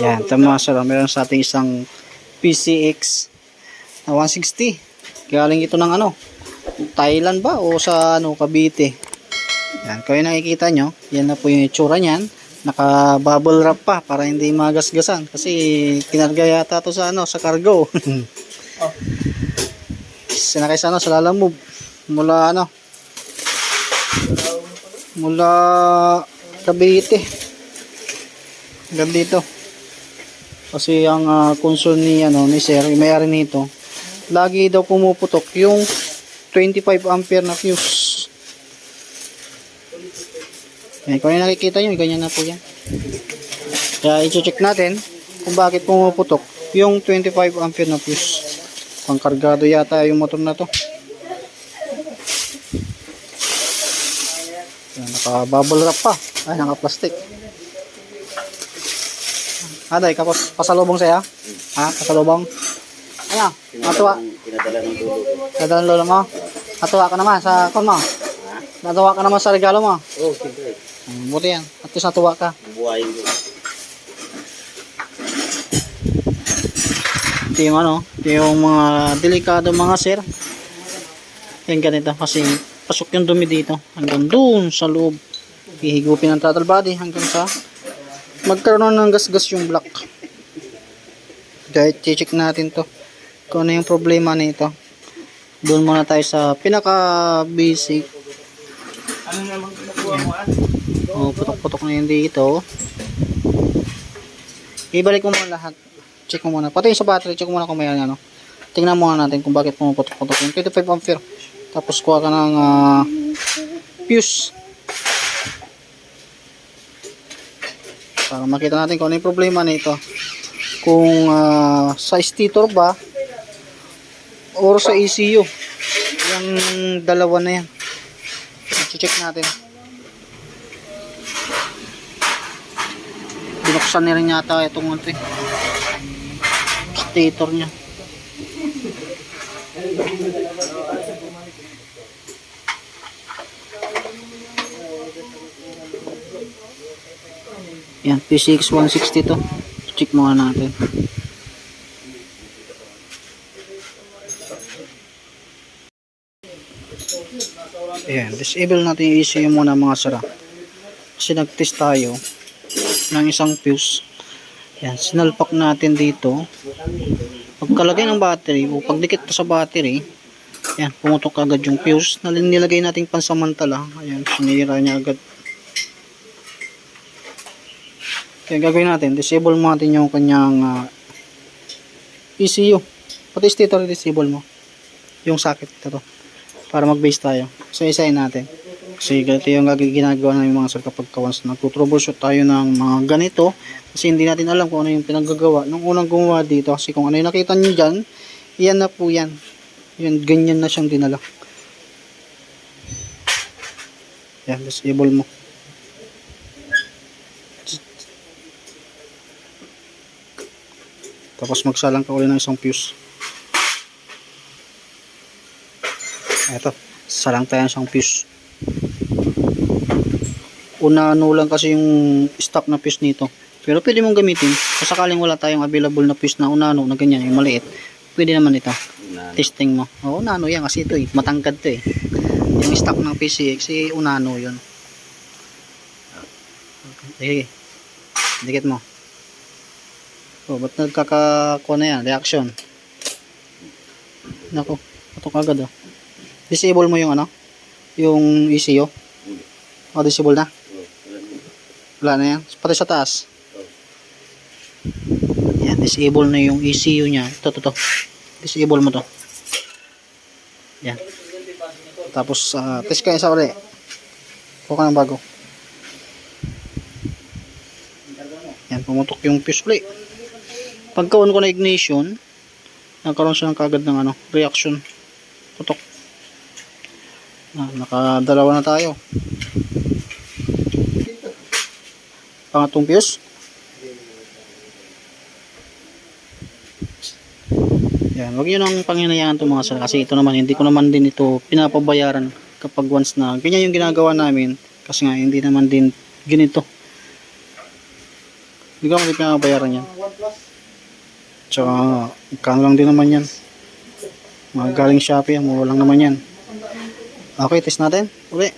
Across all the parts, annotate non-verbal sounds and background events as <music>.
Yan, ito mga sir, meron sa ating isang PCX na 160. Galing ito ng ano, Thailand ba o sa ano, Cavite. Yan, yung nakikita nyo, yan na po yung itsura niyan. Naka bubble wrap pa para hindi magasgasan kasi kinarga yata to sa ano, sa cargo. <laughs> Sinakay sa ano, sa lalamove. Mula ano, mula Cavite. Hanggang dito. Kasi ang ah, concern ni ano ni sir, may-ari nito, lagi daw pumuputok yung 25 ampere na fuse. Yan, kung yung nakikita nyo, ganyan na po yan. Kaya i-check natin kung bakit pumuputok yung 25 ampere na fuse. Pangkargado yata yung motor na to. Yan, naka-bubble wrap pa. Ay, naka-plastic. Aday, kapos pasalubong saya? Ha? Pasalubong? Ano? Natuwa? Pinadala ng dulo lolo mo? Natuwa ka naman sa kon mo? Natuwa ka naman sa regalo mo? Oo, oh, siyempre. Hmm, buti yan. At least natuwa ka. Buhayin ko. Ito yung ano, ito yung mga delikado mga sir. Yan ganito kasi pasok yung dumi dito hanggang doon sa loob. Hihigupin ng throttle body hanggang sa magkaroon ng gas-gas yung block. Kaya check natin to kung ano yung problema nito. Doon muna tayo sa pinaka basic. Ano naman kinukuha mo? Oh, putok-putok na yun dito. Ibalik mo muna lahat. Check mo muna. Pati yung sa battery, check mo muna kung may ano. Tingnan muna natin kung bakit pumuputok-putok yung 25 ampere. Tapos kuha ka ng ah, fuse. Para makita natin kung ano yung problema nito. Kung ah, sa stator ba or sa ECU. Yung dalawa na yan. check natin. binuksan na rin yata itong ano eh. stator niya yan P6 160 to check muna natin Ayan, disable natin yung ECU muna mga sara. Kasi nag-test tayo ng isang fuse. Yan, sinalpak natin dito. Pagkalagay ng battery, o pagdikit pa sa battery, yan, pumutok agad yung fuse. Nal- Nilagay natin pansamantala. Ayan, sinira niya agad. Kaya gagawin natin, disable mo natin yung kanyang ah, ECU. Pati stator disable mo. Yung socket ito. Para mag-base tayo. So, isayin natin. Kasi ganito yung ginagawa ng mga sir kapag once nagtutroubleshoot tayo ng mga ganito kasi hindi natin alam kung ano yung pinaggagawa nung unang gumawa dito kasi kung ano yung nakita nyo dyan yan na po yan yun, ganyan na siyang dinala yan, disable mo tapos magsalang ka ulit ng isang fuse. Eto, salang tayo ng isang fuse. Una ano lang kasi yung stock na fuse nito. Pero pwede mong gamitin kung sakaling wala tayong available na fuse na unano na ganyan yung maliit pwede naman ito. Na, testing mo. Oo unano yan kasi ito eh matangkad to eh. Yung stock ng PCX eh unano yun. Sige. Dikit mo oh ba't nagkakakuha na yan reaction nako patok agad oh disable mo yung ano yung ECU o disable na oh, wala na. yan. Pati sa taas. Yan, disable na yung ECU niya. Ito, ito, ito. Disable mo to. Yan. Tapos, ah, test ka isa ulit. Kuha ka ng bago. Yan, pumutok yung fuse ulit. Pagka-on ko na ignition, nagkaroon siya ng kagad ng ano, reaction. Putok. Ah, nakadalawa na tayo. pangatong fuse yan wag yun ang panghinayaan to mga sir kasi ito naman hindi ko naman din ito pinapabayaran kapag once na ganyan yung ginagawa namin kasi nga hindi naman din ganito Hindi ko naman pinabayaran yan. Tsaka, kano lang din naman yan. Mga galing Shopee, mura lang naman yan. Okay, test natin. Uli.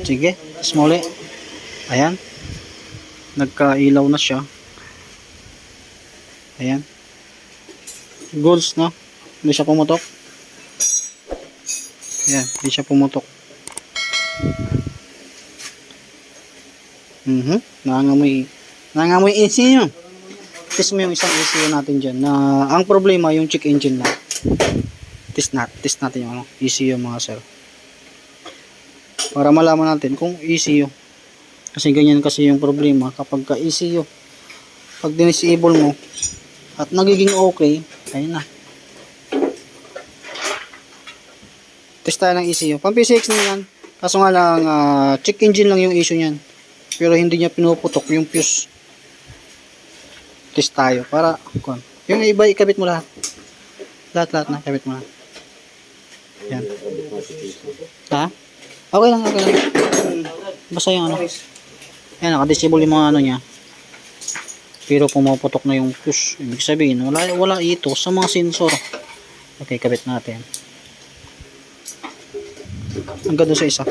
Sige, test mo uli. Ayan. Nagkailaw na siya. Ayan. Goods, no? Hindi siya pumutok. Ayan, hindi siya pumutok. Mhm. Nangangamoy nangangamoy AC nyo. Test mo yung isang ECU natin dyan na ang problema yung check engine na. Test, nat test natin yung ano, ECU mga sir. Para malaman natin kung ECU. Kasi ganyan kasi yung problema kapag ka ECU. Pag dinisable mo at nagiging okay, ayun na. Test tayo ng ECU. Pang PCX na yan. Kaso nga lang, ah, check engine lang yung issue niyan. Pero hindi niya pinuputok yung fuse. Test tayo para, kung, yung iba ikabit mo lahat. Lahat, lahat na, ikabit mo na. Yan. Ha? Okay lang, okay lang. Basta yung ano. Yan, nakadisable yung mga ano niya. Pero pumaputok na yung fuse. Ibig sabihin, wala, wala ito sa mga sensor. Okay, kabit natin. Hanggang doon sa isa.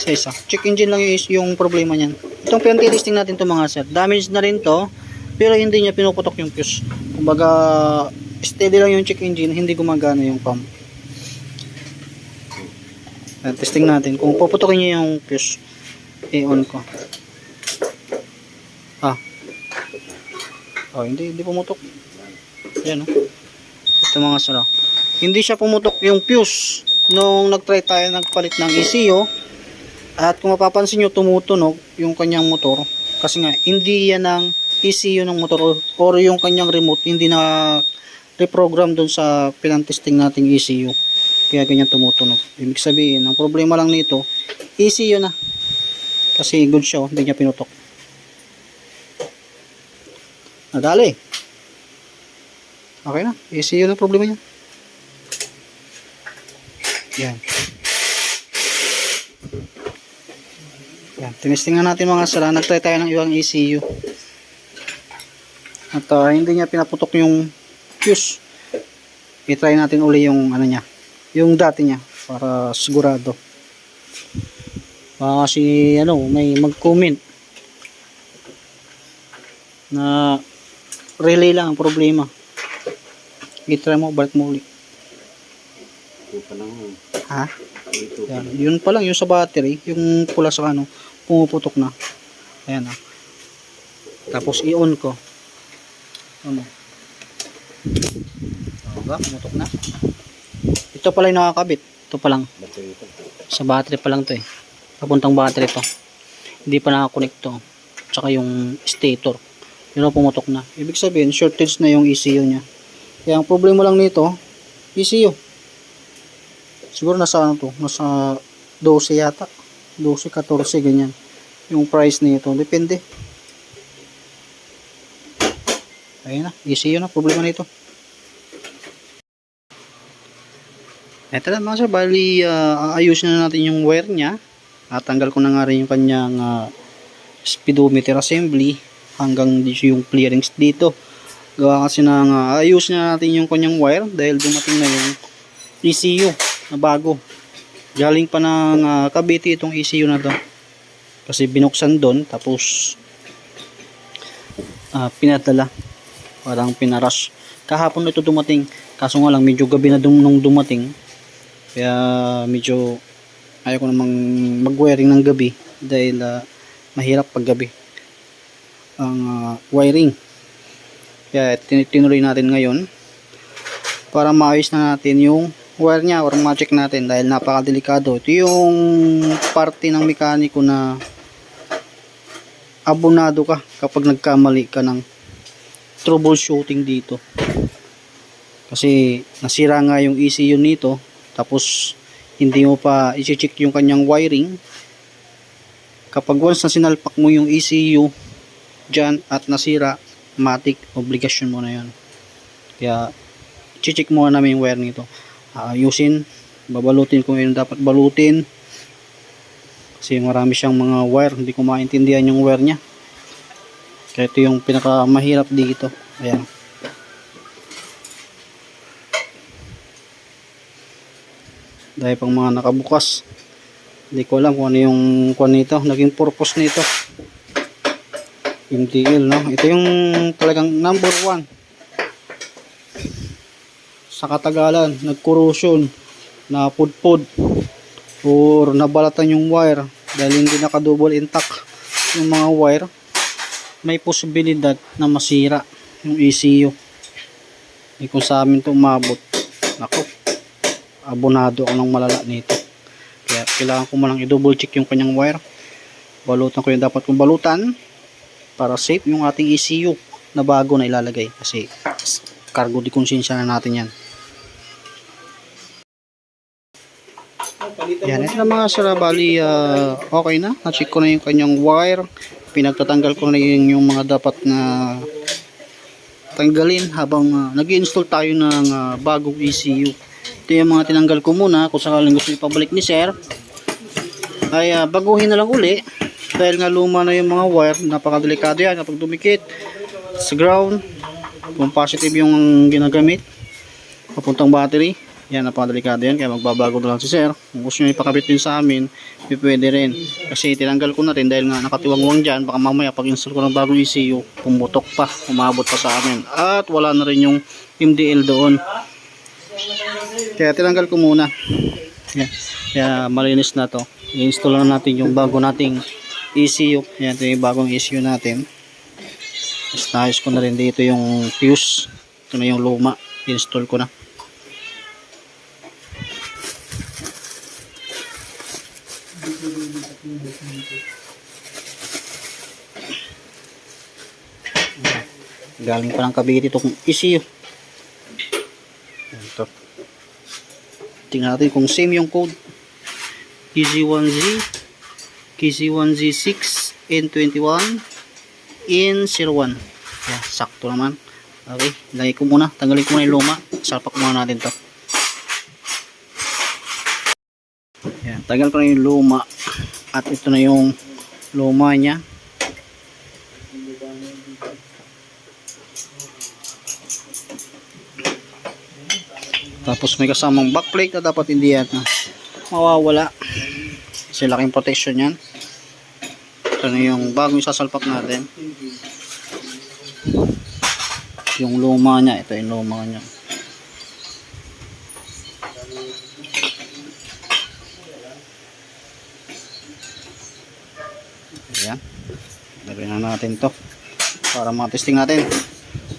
Sa isa. Check engine lang yung, yung problema niyan. Itong pinag-testing natin to mga sir. Damage na rin to. Pero hindi niya pinuputok yung fuse. Kumbaga, steady lang yung check engine. Hindi gumagana yung pump. Ayan, testing natin. Kung puputokin niya yung fuse, i-on ko. Ah. Oh, hindi, hindi pumutok. Yan, oh. Ito mga oh. Hindi siya pumutok yung fuse nung nag-try tayo nagpalit ng ECU at kung mapapansin nyo tumutunog yung kanyang motor kasi nga hindi yan ang ECU ng motor or, yung kanyang remote hindi na reprogram dun sa pinantesting nating ECU kaya ganyan tumutunog. Ibig sabihin ang problema lang nito ECU na. Kasi good siya oh, hindi niya pinutok. Nadali. Okay na. ECU na problema niya. Yan. Yan. Tinisting na natin mga sala. Nagtry tayo ng ibang ECU. At uh, hindi niya pinaputok yung fuse. I-try natin uli yung ano niya. Yung dati niya. Para sigurado. Baka kasi ano, may mag-comment na relay lang ang problema. I-try mo, balik mo uli. Ito pa lang. oh. Ha? Yan. Yun pa lang, yung sa battery, yung pula sa ano, pumuputok na. Ayan ah. Tapos i-on ko. Ano? O ba? Pumutok na. Ito pala yung nakakabit. Ito pa lang. Sa battery pa lang to eh. Papuntang battery to. Hindi pa nakakonect to. Tsaka yung stator. Yun ang pumutok na. Ibig sabihin, shortage na yung ECU niya. Kaya ang problema lang nito, ECU. Siguro nasa ano to, nasa 12 yata. 12, 14, ganyan. Yung price nito, depende. Ayun na, ECU na, problema nito. Eto na mga sir, bali ah, aayusin na natin yung wire niya. At tanggal ko na nga rin yung kanyang ah, speedometer assembly hanggang yung clearings dito. Gawa kasi na nga, ayusin na natin yung kanyang wire dahil dumating na yung ECU na bago. Galing pa ng ah, Cavite itong ECU na to. Kasi binuksan doon tapos ah, pinadala. Parang pinarush. Kahapon ito dumating. Kaso nga lang medyo gabi na dum nung dumating. Kaya medyo ayaw ko namang mag-wiring ng gabi dahil ah, mahirap pag gabi ang ah, wiring. Kaya tin- tinuloy natin ngayon para maayos na natin yung wire niya or ma-check natin dahil napakadelikado. Ito yung parte ng mekaniko na abonado ka kapag nagkamali ka ng troubleshooting dito. Kasi nasira nga yung ECU nito tapos hindi mo pa i-check yung kanyang wiring. Kapag once na sinalpak mo yung ECU dyan at nasira, matik, obligasyon mo na yan. Kaya, check mo namin yung wire nito. Ayusin, babalutin kung yun dapat balutin. Kasi marami siyang mga wire, hindi ko maintindihan yung wire niya. Kaya ito yung pinakamahirap dito. Ayan. Dahil pang mga nakabukas. Hindi ko alam kung ano yung kung nito, naging purpose nito. MTL, no? Ito yung talagang number one. Sa katagalan, nag-corrosion, napudpud, or nabalatan yung wire dahil hindi naka-double intact yung mga wire, may posibilidad na masira yung ECU. Eh kung sa amin ito umabot, nako, abonado ako ng malala nito. Kaya kailangan ko malang i-double check yung kanyang wire. Balutan ko yung dapat kong balutan para safe yung ating ECU na bago na ilalagay kasi cargo di konsensya na natin yan. Yan, ito na mga sir, bali ah, okay na. Na-check ko na yung kanyang wire. Pinagtatanggal ko na yung, yung mga dapat na tanggalin habang nag install tayo ng ah, bagong ECU. Ito yung mga tinanggal ko muna kung sakaling gusto ipabalik ni sir. Ay ah, baguhin na lang uli dahil nga luma na yung mga wire. Napakadelikado yan kapag dumikit sa ground. Kung positive yung ginagamit papuntang battery. Yan, napakadelikado yan. Kaya magbabago na lang si sir. Kung gusto nyo ipakabit din sa amin, pwede rin. Kasi tinanggal ko na rin dahil nga nakatiwangwang dyan. Baka mamaya pag install ko ng bagong ECU, pumutok pa, umabot pa sa amin. At wala na rin yung MDL doon. Kaya tinanggal ko muna. Yan. Kaya malinis na to. I-install na natin yung bago nating ECU. Yan, ito yung bagong ECU natin. Tapos ko na rin dito yung fuse. Ito na yung luma. I-install ko na. Galing pa ng Cavite itong ECU. Ito. Tingnan natin kung same yung code. EZ1Z, KZ1Z6, N21, N01. Yeah, sakto naman. Okay, lagay ko muna. Tanggalin ko muna yung luma. Salpak muna natin to. Yan, tagal ko na yung luma. At ito na yung luma niya. Tapos may kasamang backplate na dapat hindi yan na mawawala. Kasi laking protection yan. Ito na yung bagong isasalpak natin. Yung luma niya. Ito yung luma niya. Ayan. Lagyan na natin to para matesting natin.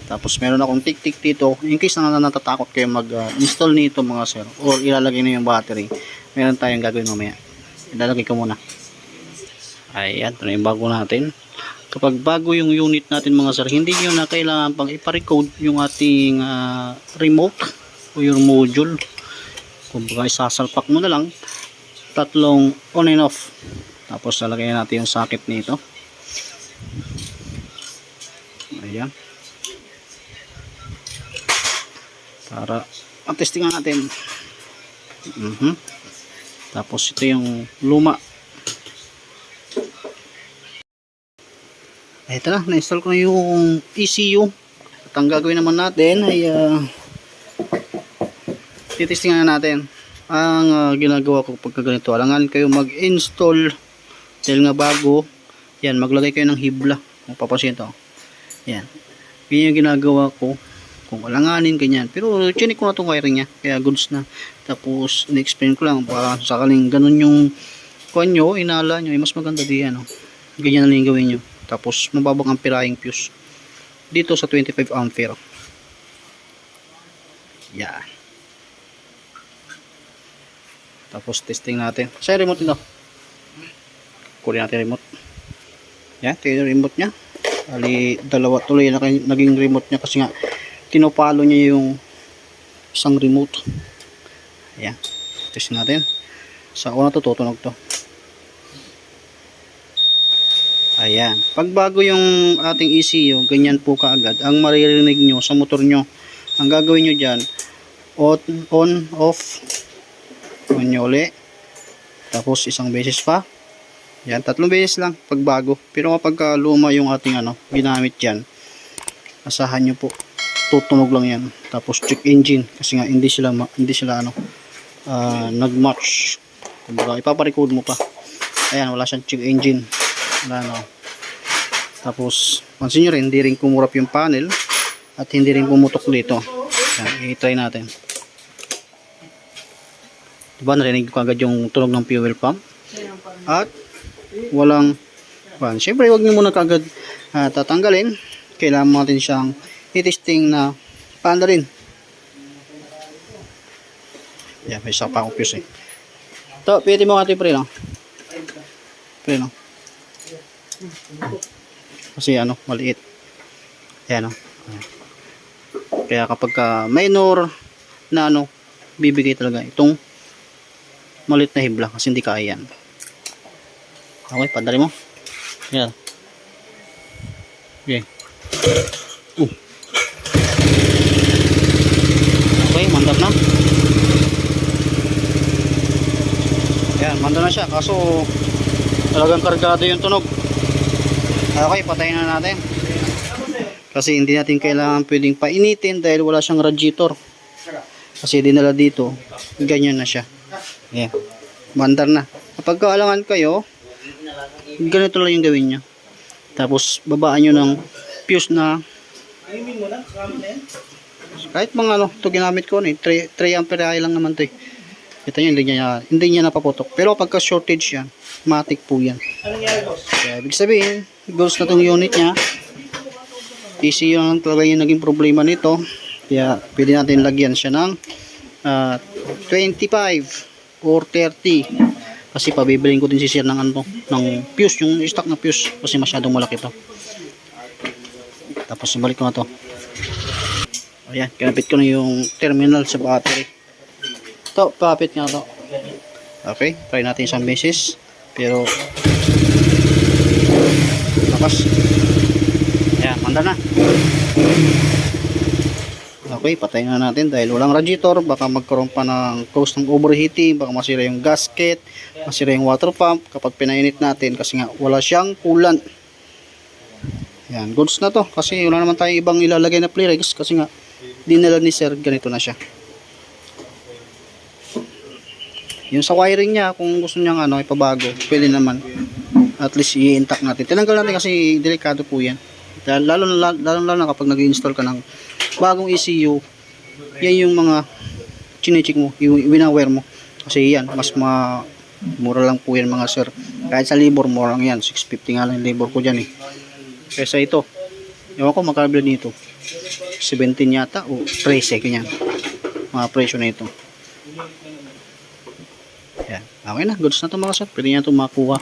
Tapos meron akong tik-tik dito. In case na natatakot kayo mag-install nito mga sir or ilalagay na yung battery. Meron tayong gagawin mamaya. Ilalagay ko muna. Ayan, ito na yung bago natin. Kapag bago yung unit natin mga sir, hindi nyo na kailangan pang iparecode yung ating ah, remote o yung module. Kung baka isasalpak mo na lang, tatlong on and off. Tapos lalagay natin yung socket nito. Ayan. Para matestingan natin. Mhm. Tapos ito yung luma. Ito na, na-install ko na yung ECU. At ang gagawin naman natin ay uh, titestingan na natin ang ah, ginagawa ko pagka ganito. Alangan kayo mag-install dahil nga bago. Yan, maglagay kayo ng hibla. Kung papansin ito. Yan. Yan yung ginagawa ko. Kung alanganin, ganyan. Pero chinik ko na itong wiring niya. Kaya goods na. Tapos, in-explain ko lang. Para sakaling ganun yung kuhan nyo, inala nyo, ay mas maganda di ano. Ganyan na lang yung gawin nyo. Tapos, mababang ampirahing fuse. Dito sa 25 ampere. Yan. Tapos, testing natin. Sa remote nito. Kunin natin remote. Yan, ito yung remote niya. Ali, dalawa tuloy na naging remote niya kasi nga tinopalo niya yung isang remote. Ayan. Test natin. Sa una to, tutunog to. Ayan. Pag bago yung ating ECU, ganyan po kaagad. Ang maririnig nyo sa motor nyo, ang gagawin nyo dyan, on, on off, on nyo uli. Tapos isang beses pa. Yan, tatlong beses lang pagbago. Pero kapag ah, luma yung ating ano, ginamit dyan, asahan nyo po, tutunog lang yan. Tapos check engine kasi nga hindi sila hindi sila ano ah, nag-match. Kumbaga ipaparecord mo pa. Ayan, wala siyang check engine. Wala na. Tapos pansin nyo rin, hindi rin kumurap yung panel at hindi rin pumutok dito. Yan, i-try natin. Diba narinig ko agad yung tunog ng fuel pump? At walang pan. Siyempre, wag niyo muna kagad ah, tatanggalin. Kailangan natin siyang i-testing na paanda rin. Yan, may isa pa akong eh. Ito, pwede mo ito pre, no? Pre, no? Kasi ano, maliit. Ayan? Ayan. Kaya kapag ka minor na ano, bibigay talaga itong maliit na hibla kasi hindi kaya yan. Okay, padali mo. Yan. Okay. Uh. Okay, mandar na. Yan, mandar na siya. Kaso, talagang kargado yung tunog. Okay, patayin na natin. Kasi hindi natin kailangan pwedeng painitin dahil wala siyang radiator. Kasi dinala dito, ganyan na siya. Yan. Mandar na. Kapag kaalangan kayo, ganito lang yung gawin nyo. Tapos, babaan nyo ng fuse na kahit mga ano, ito ginamit ko ni 3, 3 ampere lang naman to eh. Ito yun, hindi niya, hindi niya napaputok. Pero pagka shortage yan, matic po yan. Kaya, ibig sabihin, goals na tong unit niya. ECU lang talaga yung naging problema nito. Kaya, pwede natin lagyan siya ng ah, 25 or 30 kasi pabibilin ko din si sir ng ano ng fuse yung stock na fuse kasi masyadong malaki to. Tapos balik ko na to. Ayan kinapit ko na yung terminal sa battery. To pakapit nga to. Okay try natin isang beses pero lakas. Ayan manda na. Okay, patayin na natin dahil walang radiator, baka magkaroon pa ng cause ng overheating, baka masira yung gasket, masira yung water pump kapag pinainit natin kasi nga wala siyang coolant. Yan, goods na to kasi wala naman tayong ibang ilalagay na rigs kasi nga dinala ni sir ganito na siya. Yung sa wiring niya, kung gusto niyang ano, ipabago, pwede naman. At least i-intact natin. Tinanggal natin kasi delikado po yan. Lalo lalo, lalo na kapag nag-install ka ng bagong ECU, yan yung mga chinecheck mo, yung winaware mo. Kasi yan, mas ma mura lang po yan mga sir. Kahit sa labor, mura lang yan. 650 nga lang labor ko dyan eh. Kesa ito, ewan ko makabila nito. 17 yata o 13 ganyan. Mga presyo na ito. Yan. Okay na, goods na to mga sir. Pwede nyo ito makuha.